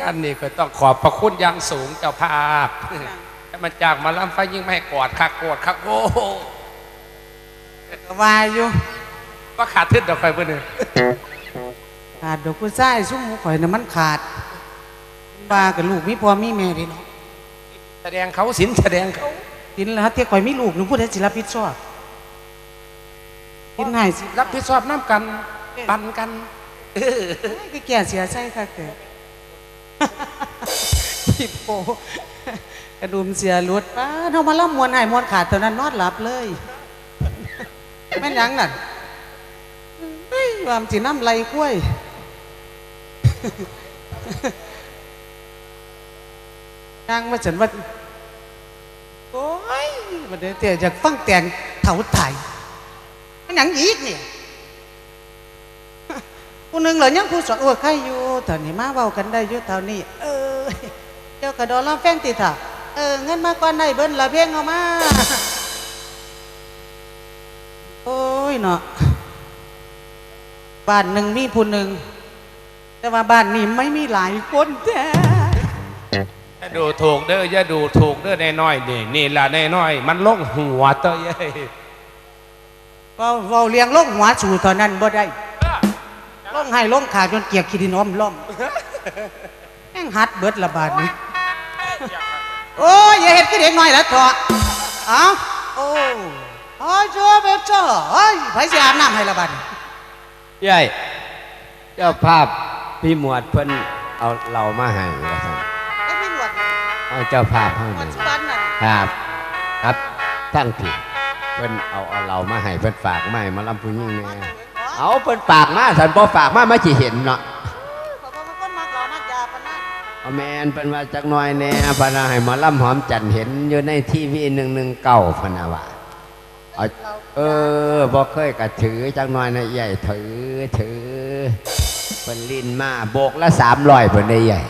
งานนี้ก็ต้องขอบพระคุณอย่างสูงเจ้าภาพถ้ามันจากมาล่ำไฟยิ่งไม่ให้กอดคักโกดคักโอ้โหก็ว่าอยู่ว่าขาดทึดดอกไฟเพื่อนเลยขาดดอกกุซ่ายซุ่มหมูข่อยน่ะมันขาดบ้ากับลูกมีพ่อมีแม่เดิเนาะแสดงเขาสินแสดงเขากินแล้วเที่ยข่อยมีลูกหนูพูดให้สิรับผิดชอบกินให้สิรับผิดชอบน้ำกัน ปันกันเออเอ้ยคือแก่เสียใจค่ะแก พี่โปกระดุมเสียรุดป้าเฮามาล่ำมวนให้มวนขาดเท่านั้นนอนหลับเลยแม่นยังนั่นเฮ้ยวามสิน้ำไหลกล้วยนางมาฉันว่าโอ้ยมันเดี๋ยวเตี๋ยจากฟังแต่งเถาไทยมันหยังอีกเนี่ย ผู้หนึ่งเหรอยังผู้สองโอ้ยใครอยู่ตอนนี้มาเว้ากันได้อยู่เท่านี้ เออ เจ้ากระโดดล้อมแป้งติดถาเออเงินมาก่อนได้เบิ้ลละเพียงเอามา โอ้ยเนาะบ้านหนึ่งมีผู้หนึ่งแต่ว่าบ้านนี้ไม่มีหลายคนแท้อย่าดูถูกเด้ออย่าดูถูกเด้อในน้อยๆนี่นี่ละในน้อยๆมันล่งหัวเต้ยเอ้ยเว้าเว้าเลี้ยงลงหัวสู่ตอนนั้นบ่ได้ ลงให้ลงขาจนเกียกขีดินอ้อมล้อมแม่งหัดเบิดละบาดนี้โอ้ยอย่าเห็ดก็เด็กน้อยแล้วเถอะเอ้าโอ้โอ้ยจ้าเบจ้าเฮ้ยไผสิอาบน้ำให้ละบัดใหญ่เจ้าภาพพี่หมวดเพิ่นเอาเรามาให้ว่าซั่นไอ้พี่หนวดเอาเจ้าภาพให้หนวมัดนสุบันนั่นครับครับท่านผิดเพิ่นเอาเอาเรามาให้เพิ่นฝากมาให้มาลำพูนยิ่งแน่ เอาเพิ่นฝากมาสันบ่ฝากมามาสิเห็นเนาะขอบคุณคนมักเรามักยาปานนั้นเอาแมนเพิ่นว่าจักหน่อยแน่พะนาให้หมาลำหอมจันทร์เห็นอยู่ในทีวี119พะนะว่าเอาเออบ่เคยกะถือจักหน่อยนะใหญ่ถือถือเพิ่นลินมาโบกละ300เพิ่นได้ใหญ่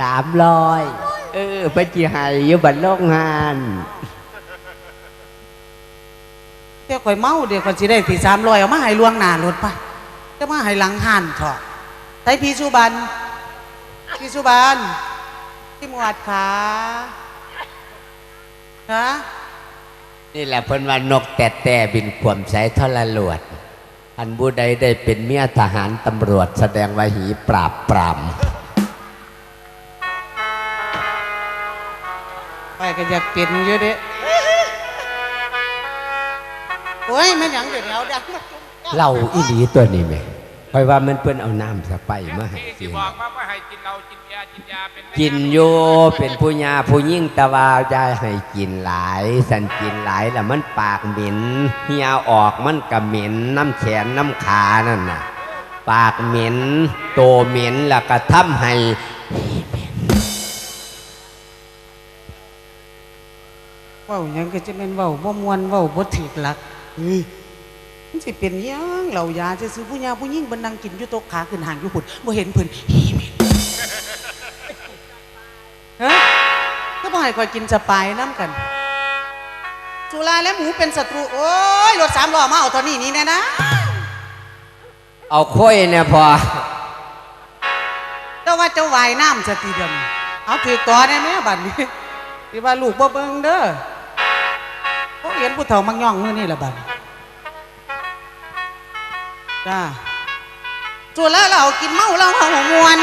สามร้อยเออเพิ่นสิให้อยู่บัดโรงงานเดี๋ยว ข่อยเมาเดี๋ยวข่อยสิได้ที่300เอามาให้ลวงหน้ารถไปจะมาให้หลังห้านเถอะไทพี่สุบันพี่สุบันพี่หมวดขาฮะนี่แหละเพิ่นว่านกแต่แต่บินข่วมใสทรลวด อันผู้ใดได้เป็นเมียทหารตำรวจแสดงว่าหีปราบปรามไปก็อยากเปลี่ยนอยู่เด้ โอ้ยมันหยังเดี๋ยวเอาดังมาจุ๊บเหล่าอีหลีตัวนี้ไหมคอยว่ามันเพิ่นเอาน้ำสไปมาให้ที่กิที่นบอกมาว่าให้กินเรากินยากินยาเป็นไม่กินโยเป็นผู้ยาผู้ยิ่งแตะวาอยายให้กินหลาย สันกินหลายแล้วมันปากเหม็นเหี่ยออกมันก็เหม็นน้ำแขนน้ำขานั่นน่ะ ปากเหม็นโตเหม็นแล้วก็ทำให้เว้าหยังก็จะเป็นเว้าบ่มวนเว้าบ่ถูกหลักเฮ้ย มันสิเป็นหยังเหล่ายาจะซื้อผู้ยาผู้ยิ่งบันนังกินอยู่โต๊ะขาขึ้นห่างอยู่หุ่นบ่เห็นเพิ่นฮีแม่นฮะก็บ่ให้ข่อยกินสปายน้ำกันสุราและหมูเป็นศัตรู โอ้ยรถสามล้อมาเอาตอนนี้นี่แน่นะ เอาค่อยเนี่ยพอเจ้าว่าเจ้าวายน้ำสติเดมเอาถือต่อได้ไหมบัดนี้ที่ว่าลูกบ่เบิ่งเด้อพวกเห็นผู้เฒ่ามักย่องมื้อนี่ละบัดจ้าจุฬาเรากินเมาเราเอาหัวมวน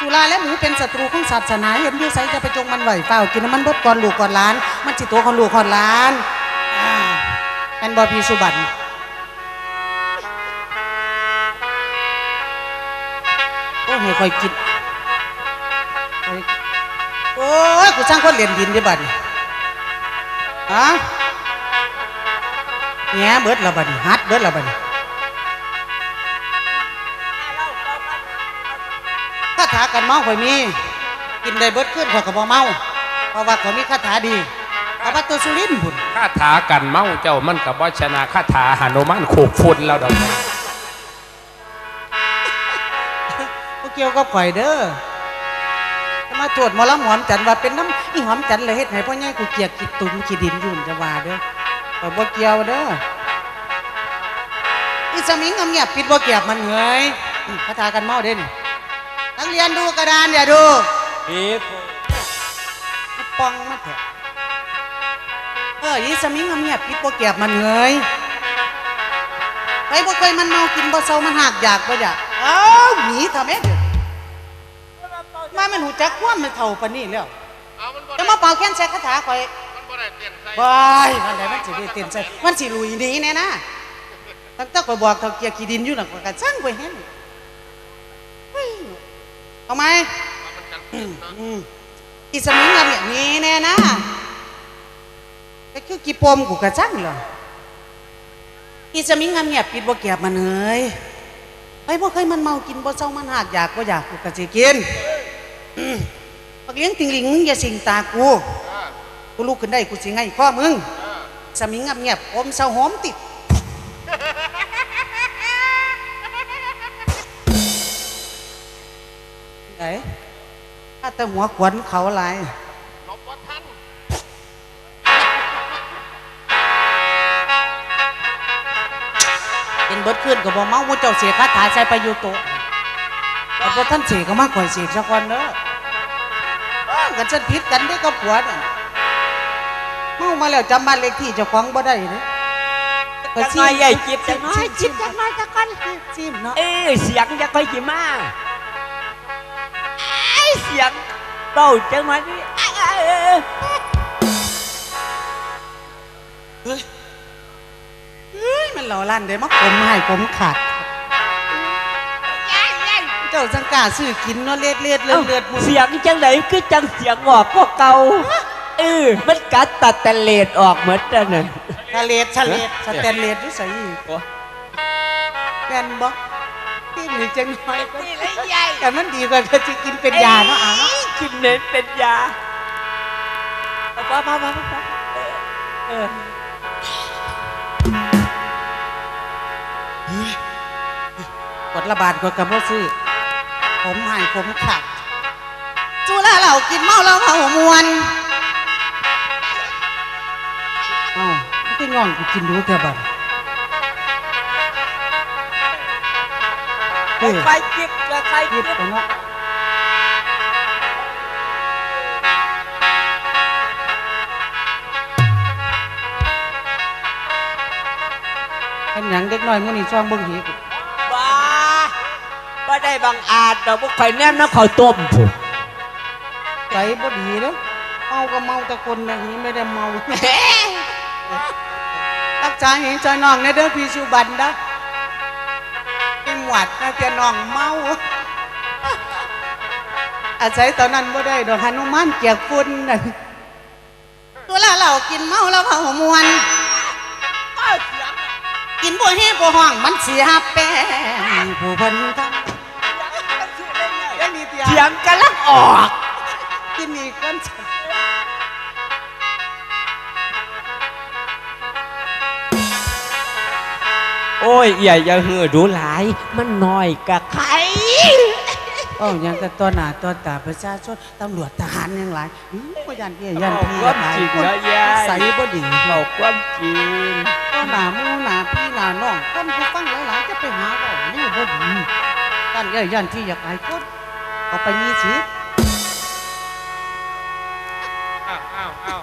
จุฬาและหมูเป็นศัตรูของศาสนาเห็นอยู่ไสจะไปจงมันไหวเฝ้ากินน้ำมันเบดก่อนลูกก่อนล้าน มันสิตัวของลูกก่อนล้านอ่าเป็นบอพีสุบันโอ้ยให้คอยกินโอ้ยกูสร้างคนเรียนดินดิบัดนี้ ฮะแง่เบิดและบัดนี้ฮัดเบิดและบัดนี้คาถากันเมาข่อยมี กินได้เบิดขึ้นข่อยก็บ่เมา เพราะว่าข่อยมีคาถาดีเอาว่าตัวสุรินทร์พุ่นคาถากันเมาเจ้ามันกับว่าชนะคาถาหานุมานโขกฝุ่นแล้วดอกบ่เกี่ยวกับข่อยเด้อจะ มาโทษหมอลำหอมจันทร์ว่าเป็นน้ำอีหอมจันทร์เลยเฮ็ดให้พ่อใหญ่กูเกลียกกิดตุ่มขี้ดินยุ่นจะว่าเด้อข่อยบ่เกี่ยวเด้ออีสมิงเงียบๆปิดบ่เกียบมันเหงยอืมคาถากันเมาเด้นี่นักเรียนดูกระดานอย่าดูพี่ปองมาเถอะเออยี่สมิงเอาเมียปิดโปเกียบมันเงยไปบ่เคยมันเมากินบ่เซามันหักอยากบ่อยากเอ้าหนีทำไมเด้อ มามันหูจักความมันเท่าปานนี้แล้วเอามันบ่จะมาเป่าแค้นใส่คาถาข่อยมันบ่ได้เตียนใส่บายมันได้มันสิได้เต้นใส่มันสิลุยหนีแน่นะตั้งแต่ข่อยบอกเท่าเกียร์ขี้ดินอยู่น่ะข่อยก็สั่งไปเห็นเฮ้ยเอาไหมมันกันอืมอืมอีสมิงอะเนี่ยนี่แน่นะก็คือกี่ปมกูกระจังเหรออีสมิงอะเนี่ยปิดบ่เกียบมันเอ้ยไปบ่เคยมันเมากินบ่เศร้ามันหากอยากบ่อยากกูก็สิกินอืม บักเลี้ยงติงหลิงมึงอย่าสิงตากูกูลุกขึ้นได้กูสิไงข้อมึงสมิงอะเงียบอมเศร้าหอมติดไหนถ้าแต่หัวขวัญเขาอะไรลบบ่ทันเป็นเบิดขึ้นก็บอกเมาว่าเจ้าเสียคาถาใส่ไปอยู่โตะแต่ พอท่านเสียก็มาก่อยเสียสักวันเด้อเออกันฉันผิดกันได้อกับผัวน่ะเมามาแล้วจำบ้านเลขที่เจ้าของบ่ได้เด้อจักหน่อยใหญ่จิบจักหน่อยจิบจักหน่อยจักกันจิ้มเนาะเอ้ยเสียงจะค่อยจิมาไอ้เสียงเบาจังหน่อยนี่เอ้ยเอ้ยเอ้ยเฮ้ยมันเหล่าลั่นเด้มาผมให้ผมขาด เจ้าสังกาซื้อกินเนาะเลือดเลือดเลือดเลือดหมดเสียงจังไหนคือจังเสียงออกพวกเก่าเออมันกัดตัดแต่เลดออกเหมือนกันน่ะทะเลทะเลสแตนเลสด้วยใส่อีกแกนบ่ที่มีจังหน่อยก็แต่มันดีกว่าก็จะกินเป็นยาเนาะอะเนาะกินเน้นเป็นยาเอาป้าป้าป้าป้าเออกดระบาดกดกับพ่ซื้อ ผมหายผมขาดจูแล้วเรากินเมาแล้วเผามวนเอ้าไม่ได้งอนกูกินดูเถอะบัดเฮ้ยไฟจิบกับไฟยิจิบบไปเนาะเป็นหยังเด็กน้อยมื้อนี้ช่องเบิ่งหีกูบ้า บ่ได้บังอาจดอกบ่ข่อยแนมน้ำข้าวต้มผมใจบ่ดีเนาะเมาก็เมาแต่คนอย่างนี้ไม่ได้เมารักษาเห็นใจน้องในเด้อพี่สุบันนะเป็นหวัดนะแต่น้องเมาอาศัยตอนนั้นบ่ได้ดอกหนุมานเกียกฝุ่นน่ะตัวละเรากินเมาแล้วเผามวนกินบ่ให้บ่ห้องมันเสียแป้งผู้เพิ่นทำยังมี เตียเสียงกำลังออกกินอีกกันโอ้ยใหญ่อย่าเหือดูหลาย มันน้อยกะไข่โอ้ยังแต่ตัวหน้าตัวตาประชาชนตำรวจทหารยังหลายอื้อบ่ยันพี่ยันพี่ความจริงแล้วยายใส่บ่ดีบอกความจริงก็หน้าหมูหน้าพี่หน้าน้องคนผู้ฟังหลายๆจะไปหาเว้านี่บ่ดีท่านเอ้ยยันที่อยากหายคน เอาไปมีชีวิตอ้าวอ้าวอ้าว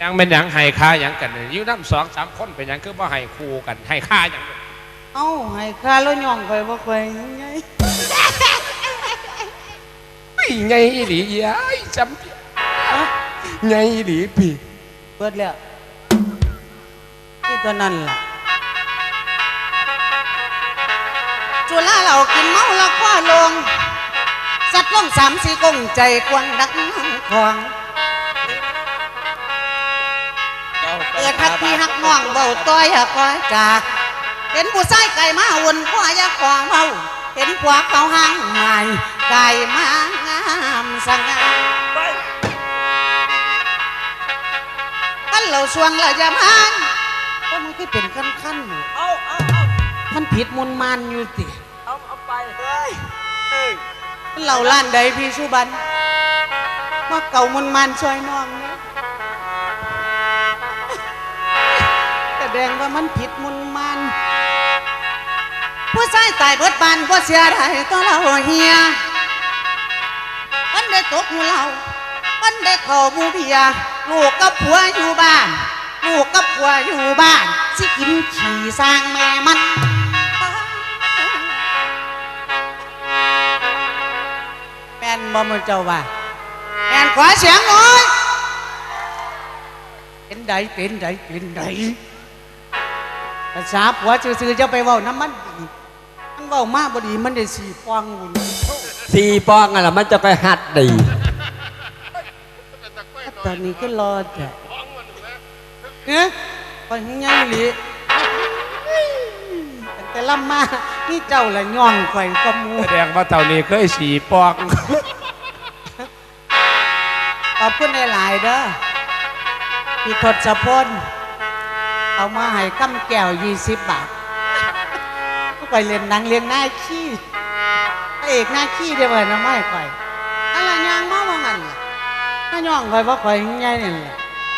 ยังเป็นหยังให้ค่าหยังกันเนี่ยอยู่น้ำสองสามคนเป็นหยังคือบ่ให้คู่กันให้ค่าหยัง เอ้าให้ค่าแล้วย่องไปบ่ค่อยไงไม่ไงอีหลียายจำไงอีหลีพี่เบิดแล้วที่ตัวนั้นล่ะ จุฬาเรากินเมาแล้วคว้าลง สัตว์ลงสามสี่กงใจกวางดักควางเกิดหักพี่หักน้องเบาต้อยหักก้อยจากเห็นผู้ชายไก่มาวนขวายาควางเบาเห็นขวาเขาห้างใหม่ไก่มางามสง่าขั้นเราสวงเราจะมันก็มันคือเป็นขั้นขั้นๆหมู่เอาเอาเอามันผิดมุนมานอยู่ติ เอาเอาไปเฮ้ยเราล้านใดพี่สุบันมาเก่ามุนมานช่วยน้องเนี่ยแสดงว่ามันผิดมุนมานผู้ชายตายเบิดบานบ่เสียดายก็เราเฮียมันได้ตกหมู่เรา มันได้เข้ามูเบียร์ลูกกับผัวอยู่บ้าน ลูกกับผัวอยู่บ้านสิกินขี่สร้างแม่มัน นบ่มือเจ้าว่าแม่นขวาเสียงหน่อยเป็นไดเป็นไดเป็นไดภาษาผัวซื่อๆจะไปเว้าน้ำมันดีมันเว้ามาบ่ดีมันได้สีฟองหุ่นสี่ปองอะล่ะมันจะไปหัดดีตอนนี้ก็รอแต่เนี่ยไปหงยังหลีตั้งแต่ล่ำมา นี่เจ้าละย่องไข่ก็มูแสดงว่าเต่านี้เคยสีปอกขอบคุณหลายๆเด้อพี่ทศพลเอามาให้กำแก้วยี่สิบบาทก็ไปเรียนหนังเรียนหน้าขี้พระเอกหน้าขี้เดียวกันนะไม่ค่อยอะไรยางมาว่างั้นล่ะถ้าย่องคอยว่าคอยง่ายนี่แหละ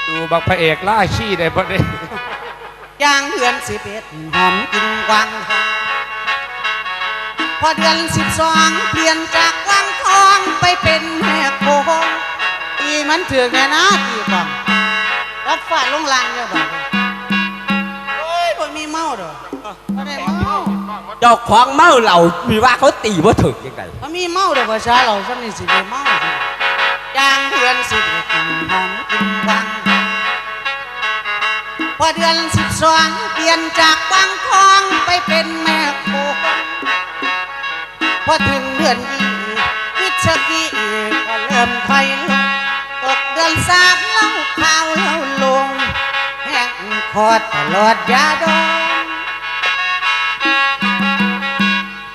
ดูบักพระเอกล่าขี้ได้พอดีย่างเดือนสิบเอ็ดหอมกินกวางทอง พอเดือนสิบสองเปลี่ยนจากกวางทองไปเป็นแม่โคงอีมันถือไงนะอีบังรับฟาดลงลางเนี่ยบังโอ้ยบ่มีเมาดอกบ่ได้เมาเจ้าของเมาเหล่ามีว่าเขาตีว่าถึกยังไงบ่มีเมาดอกภาษาเราสันนี่สิได้เมาสิย่างเดือนสิบเอ็ดหอมกินกวางทองพอเดือนสิบสองเปลี่ยนจากกวางทองไปเป็นแม่โคง พอถึงเดือนยี่วิชกีก็เริ่มถอยลงตกเดือนสามเล่าข่าวเล่าลงแห้งคอดตลอดยาดอง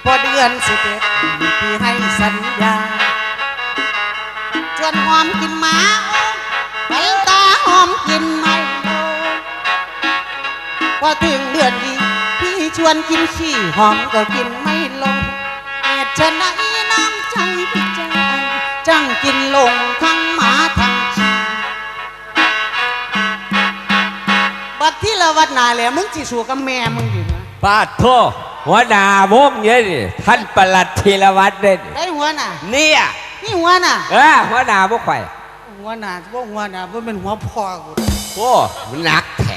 พอเดือนสิบเอ็ดพี่ให้สัญญาชวนหอมกินหมาไปตาหอมกินไม่ลงพอถึงเดือนนี้พี่ชวนกินขี้หอมก็กินไม่ งกินลงทั้งหมาทั้งชีบัดที่ละวัดนาแหล้วมึงจิสู่กับแม่มึงอยู่นะปาดโทษหัวหนาวงเนี่ยนี่ท่านประหลัดธีรวัตรเด่นได้หัวน่ะ เนี่ยนี่หัวน่ะ เออหัวหนาพวกไข่หัวน่ะพวกหัวน่ะพวกเป็นหัวพ่อกูโอ้มันหนักแท้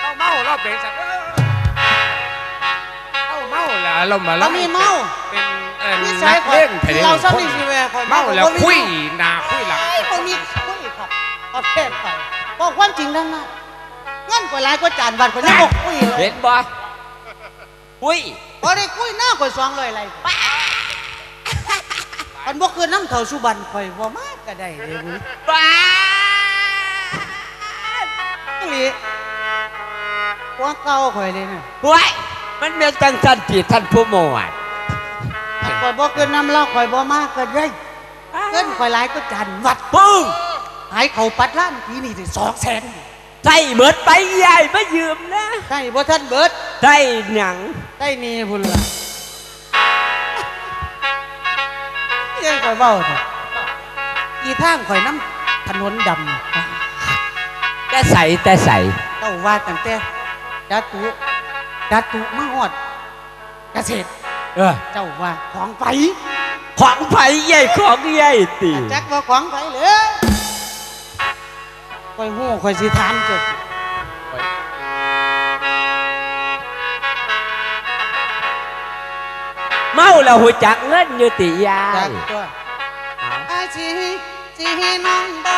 เอาเมาเราเป็นสักเอาเมาแล้วเรามาเรามีเมา เป็น เอ่อนี่นัใส่กคอยเล่นแผ่นดินเราซ้ำนี่สิแม่คอยเมาแล้วบ่มีคุยหนาคุยหลังไอ้คนมีคุยครับเอาเทศไปบอกความจริงทั้งนั้นเงินกว่าหลายกว่าจานบัตรคนยังบอกคุยเลยเห็นบ่อุ้ยพอได้คุยหน้าข่อยสองเลยอะไรอันบ่คือน้ำเท่าสุบันข่อยบ่มากก็ได้เลยเว้ยบ้าอีหลีหัวเก่าข่อยเลยน่ะว้ยมันเป็นจังสันติท่านผู้หมวดอัน ข่อยบ่คือน้ำเหล้าข่อยบ่มากก็ได้เงินข่อยหลายก็จานวัดปึ้งหายเขาปัดล้านทีนี่ถึงสองแสนใส่เบิดไปใหญ่มายืมนะใช่บ่ท่านเบิดใส่หนังได้นี่พุ่นล่ะยังข่อยเว้าเถอะอีทางข่อยน้ำถนนดำแต่ใส่แต่ใส่เจ้าว่าตั้งแต่ดัตุดัตุมาฮอดเกษตร เออเจ้าว่าของไฟของไผ่ใหญ่ของใหญ่ตีจักว่าของไฟเลยคอยหู้คอยสิถามเจ้าเมาแล้วหัวจักเงินอยู่ติยาจัยกตัวอาสิสิให้น้องบ่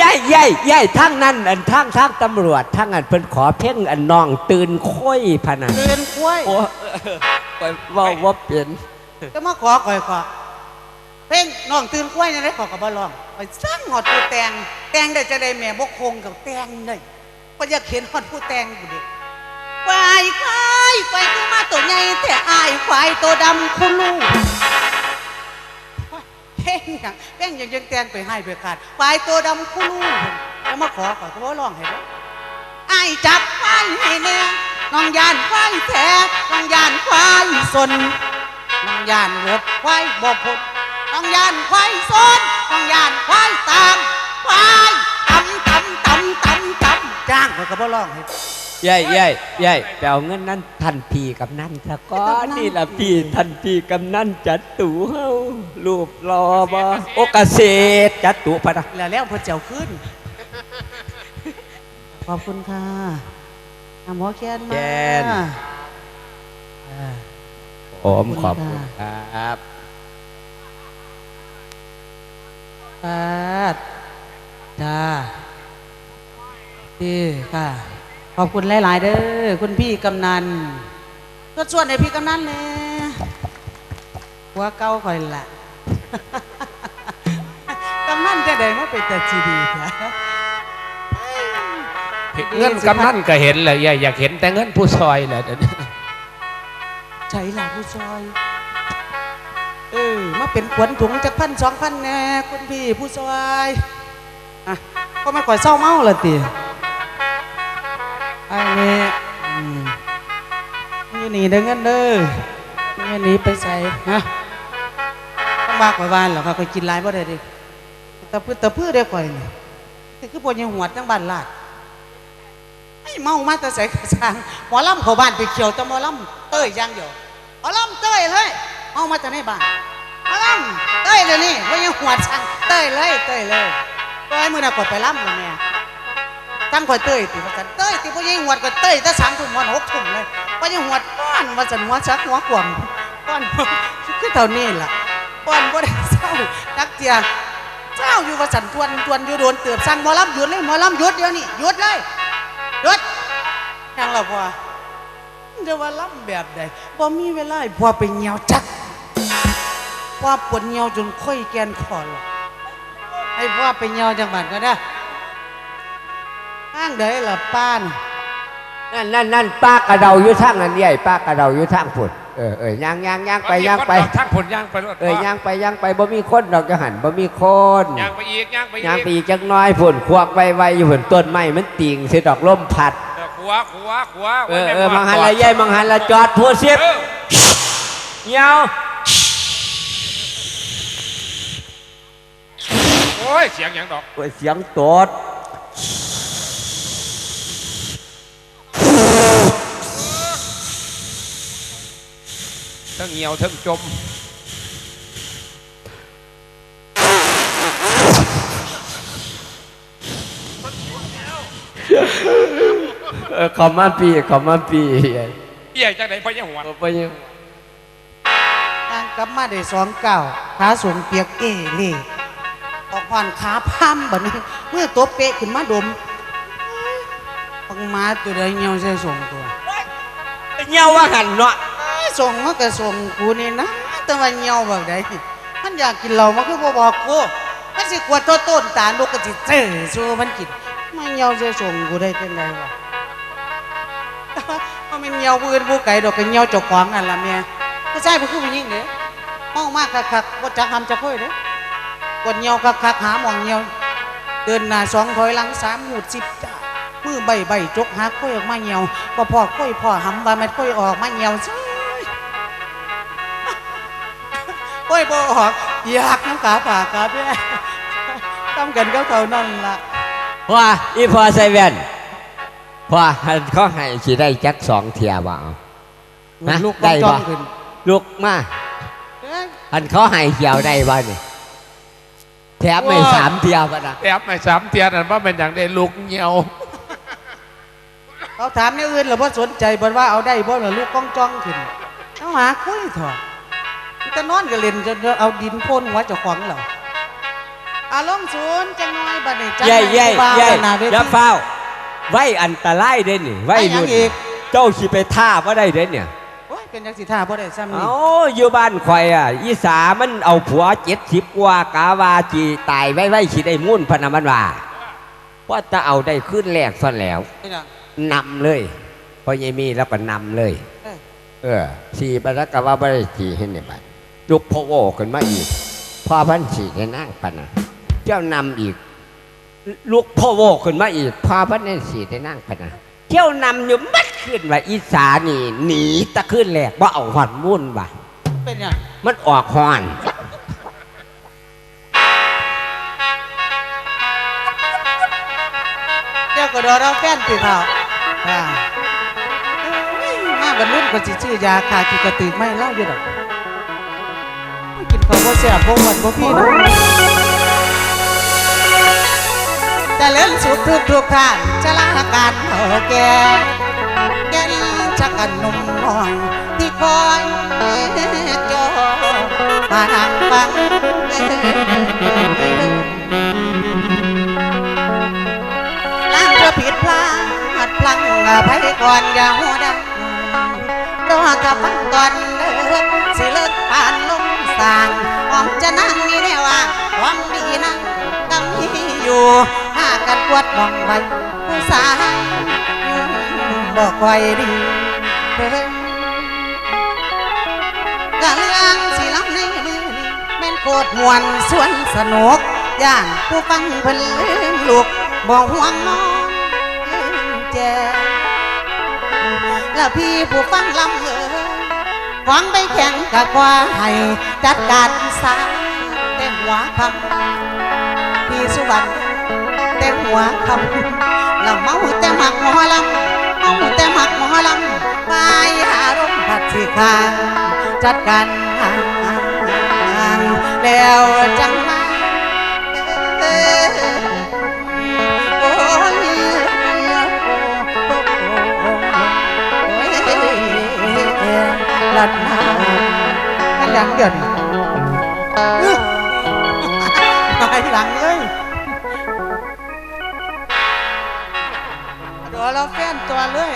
ยายยายยายทั้งนั้นอันทั้งทั้งตำรวจทั้งอันเพิ่นขอเพ่งอันน้องตื่นค่อยพะนันเดินกล้วยโอ้ไปเว่าว่าเปลี่ยนจะมาขอคอยขอเพ่งน้องตื่นกล้วยนี่ได้ขอกับบ่ลองไปสร้างหอดผู้แตงแตงได้จะได้แม่บ่คงกับแตงเลยก็อยากเห็นหอดผู้แตงอยู่เด็กควายควายควายคือมาตัวใหญ่แต่อายควายตัวดำคุณลูก เพ่งอย่างเพ่งอย่างยังแตนไปให้ไปขาดปลายตัวดำคู่ลูกแล้วมาขอขอเขาว่าร้องให้ด้วยไอ้จับควายให้แน่น้องยานควายแท้น้องยานควายสนน้องยานรถควายบ่พดน้องยานควายสน ตามควายตำตำตำตำตำจ้างเขาก็บ่ร้องให้ยายยายยายไปเอาเงินนั้นทันพีกับนั่นซะก่อนนี่ละพี่ทันพีกับนั่นจัดตู่เฮารูปรอบ่โอกเกษตรจัดตู่พะนะแล้วแล้วพอเจ้าขึ้น ขอบคุณค่ะอะหมอแคนมาแกนอ่าผมขอบคุณครับปาดจ้า ดีค่ะ ขอบคุณหลาย ๆ เด้อคุณพี่กำนันก็ส่วนในพี่กำนันเนี่ยหัวเก้าคอยละกำนันจะได้มาเป็นแต่จีดีนะเงินกำนันก็เห็นแหละยายอยากเห็นแต่เงินผู้ซอยแหละเดี๋ยวนี้ใช่ล่ะผู้ซอยเออมาเป็นขวัญถุงจากพันสองพันแน่คุณพี่ผู้ซอยอะก็ไม่ก่อยเศร้าเมาละตี ไอันนี้อืมนี่หนีได้เงินเด้อนี่หนีไปใส่ฮะต้องบากกว่าบ้านเหรอครับไปกินหลายบ่ได้ดิแตะพื้นตะพื้นได้ก่อยนี่นี่คือพวกยังหัวดทั้งบ้านลาดไอ้เมามาแต่ใส่กระชังหมอลำเขาบ้านไปเขียวแต่หมอลำเต้ยย่างเดียวหมอลำเต้ยเลยเมามาแต่ในบ้านหมอลำเต้ยเลยนี่พวกยังหัวช่างเต้ยเลยเต้ยเลยก็ให้มือหน่ะกดไปลำเลยแม่ ตั้งคอยเต้ยติว่าสันเต้ยติพวกยังหวดก็เต้ยแต่สามทุ่มวันหกทุ่มเลยพวกยังหวดป้อนว่าสันหัวชักหัวกวมป้อนคือเท่านี้ล่ะป้อนบ่ได้เศร้านักเจียเจ้าอยู่ว่าสันทวนทวนอยู่โดนเตือบสั่งหมอลำหยุดเลยหมอลำหยุดเดี๋ยวนี้หยุดเลยหยุดยังเราพอเดี๋ยวว่าลำแบบใดพอมีเวลาให้พอไปเหี่ยวจักพ่อปวดเหี่ยวจนค่อยแกนคอหรอกให้พ่อไปเหี่ยวจังหวัดก็ได้ ห้างเดยล่ะป้านนั่นนั่นนั่นป้ากระเดาอยู่ทางนั้นใหญ่ป้ากระเดาอยู่ทางพุ่นเออเออย่างย่างย่างไปย่างไปทั้งผลย่างไปรถเออย่างไปย่างไปบ่มีคนดอกจะหันบ่มีคนย่างไปอีกย่างไปอีกย่างไปอีกจักหน้อยพุ่นควักไวๆอยู่พุ่นต้นไม้มันติ่งสิดอกลมพัดเออขวาขวาขวาเออเออมังหันละใหญ่มังหันละจอดพูดเสียบเออเหี่ยวโอ้ยเสียงอย่างดอกโอ้ยเสียงโตด ทั้งเหี่ยวทั้งจมเออขอมาปีขอมาปีเอี่ยจังไหนพ่อยังหัวบ่ไปยังทางกลับมาได้สองเก้าขาสูงเปียกเอเล่ออกผ่อนขาพัมแบบนี้เมื่อตัวเป๊ะขึ้นมาดมปังมาตัวใดเหี่ยวใส่ส่งตัวเหี่ยวว่าหันเนาะ ส่งมันก็ส่งกูนี่นะแต่ว่าเหี่ยวแบบใดมันอยากกินเหล้ามันคือบ่บอกกูมันสิกวดตัวต้นตาลูกก็สิเจอสู้มันกินมันเหี่ยวใส่ส่งกูได้จังไดวะมันเป็นเหี่ยวผู้อื่นผู้ไก่ดอกก็เหี่ยวเจ้าของนั่นล่ะแม่ผู้ชายผู้คือผู้หญิงเด้มองมากคักๆบ่จักทำจักค่อยเด้กดเหี่ยวคักๆหาหมองเหี่ยวเดินหน้าสองถอยหลังสามหูสิบจ้ามือใบใบจกหาค่อยออกมาเหี่ยวบ่พอค่อยพอหำว่ามันค่อยออกมาเหี่ยวซะ โอ้ยบ่ออกอยากน้ำกาปากกาแม่ทำกันก็เท่านั้นล่ะว่าอีพอใส่แว่นพอหันเขาให้สิได้จักสองเทียบ่เอาฮะลูกได้จ้องปะขึ้นลุกมาเอ้ยหันเขาให้เขียวได้บ่นี่แถมไปสามเทียบ่นะแอบไม่สามเตียนนั่นว่าเป็นอย่างได้ลูกเหี่ยวเขาถามในอื่นหรือว่าสนใจบ่ว่าเอาได้บ่ล่ะลูกก้องจ้องขึ้นเอาหาคุยเถอะ มันจะนอนก็เล่นจนเอาดินพ่นหัวเจ้าของเหรออารมณ์ศูนย์จังน้อยบัดนี้จังใหญ่ใหญ่ครูบาใหญ่หน้าเวอย่าทีเฝ้า ไว้อันตรายเด้นี่ไว้ไว้หยังรุ่นอีกเจ้าสิไปท่าบ่ได้เด้เนี่ยโอ้ยเป็นจังสิท่าบ่ได้ซ้ำนี่เอาอยู่บ้านข่อยอะอีสามันเอาผัวเจ็ดสิบกว่ากาวาจีตายไว้ไว้สิได้มุ่นพะนามันว่าว่าจะเอาได้ขึ้นแรกซ่อนแล้วนี่น่ะนำเลยพอยายมีแล้วก็นำเลย เอ้ยเออสี่ปรักกะว่าบริจีให้เนี่ยบัด ลุกพะโวขึ้นมาอีกพอพันสี่ให้นั่งปะนะเจ้านำอีกลุกพะโวขึ้นมาอีกพอพันนี่สี่ให้นั่งปะนะเที่ยวนำอยู่มัดขึ้นว่าอีสานี่หนีตะขึ้นแหลกว่าเอาหอนมุ่นว่ะเป็นหยังมันออกหอนเจ้าก็ดอเราแฟนติเฒ่าค่ะเอ้ยมาบรรลุก็สิชื่อยาคากิกระตือไม่เล่าอยู่ดอก กินข้าวบ่แซ่บบ่หวานบ่พี่น้องแต่เล่นสุขทุกทุกท่านจะลาการเท่าแก่แก่นชักกันหนุ่มนอยที่คอยจอมานั่งฟังล้างเธอผิดพลาดพลังอภัยก่อนอย่าหัวดังรอกับฟังก่อนเด้อสิเลิกผ่านลม สางหอมจะนั่งนี่แน่ว่าความดีนั่งกังมีอยู่หากันกวดมองไว้ผู้สาวบอกไว้ดีเด้อกะเรื่องสิล้ำในมือนี้แม่นโคตรมวนสวนสนุกย่านผู้ฟังเพิ่นลืมลูกบอกห่วงนอนลืมแจแล้วพี่ผู้ฟังลำเออ หวังไปแข่งกับว่าให้จัดการสาแต่หัวคำพี่สุวรรณแต่หัวคำลำเมาแต่หมักหมอลำเมาแต่หมักหมอลำไปหารมผัดสีคางจัดการแล้วจังมา ลัดนาอันหลังเดือนไปหลังเลยเดี๋ยวเราแฟนตัวเลย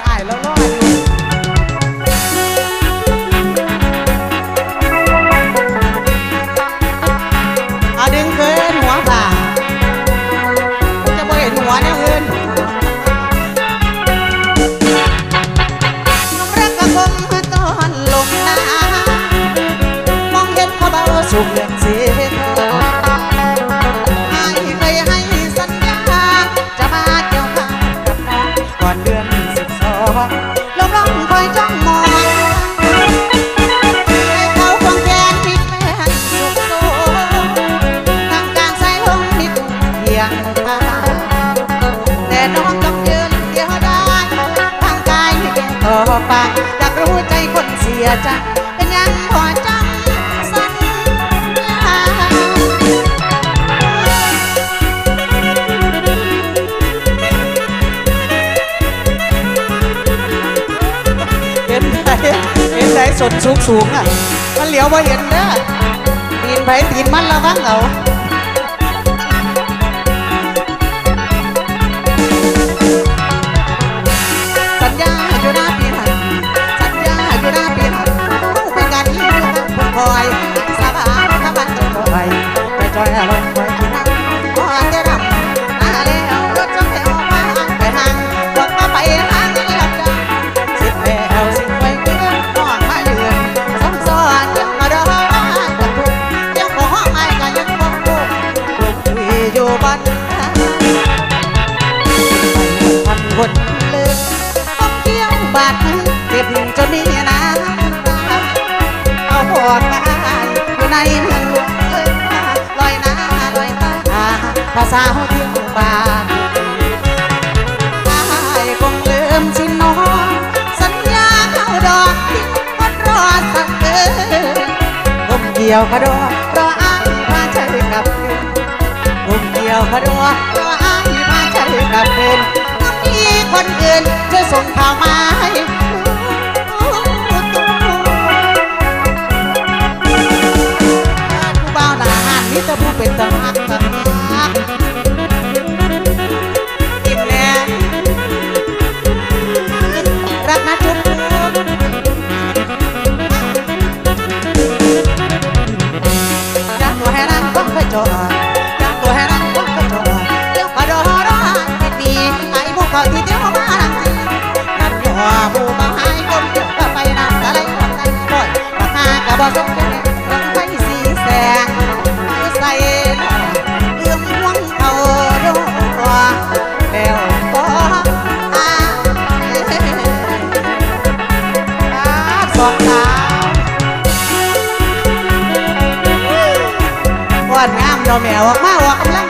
ชนสูงสูงอะ มันเหลียวมาเห็นเด้อตีนไผตีนมันระวังเอา ภาษาเที่ยวบ้านอายคงลืมสินน้องสัญญาเข้าดอกที่คนรอสักเกินผมเกี่ยวกระโดดรออ้ายพาใจกับคืนผมเดียวพะดัวรออ้ายมาใช่กับเพื่อนถ้ามีคนอื่นจะส่งข่าวมาให้ผู้บ่าวหน้าหันนี่จะผู้เป็นตะหักตะหัก ก เราแมวออกมาออกกำลัง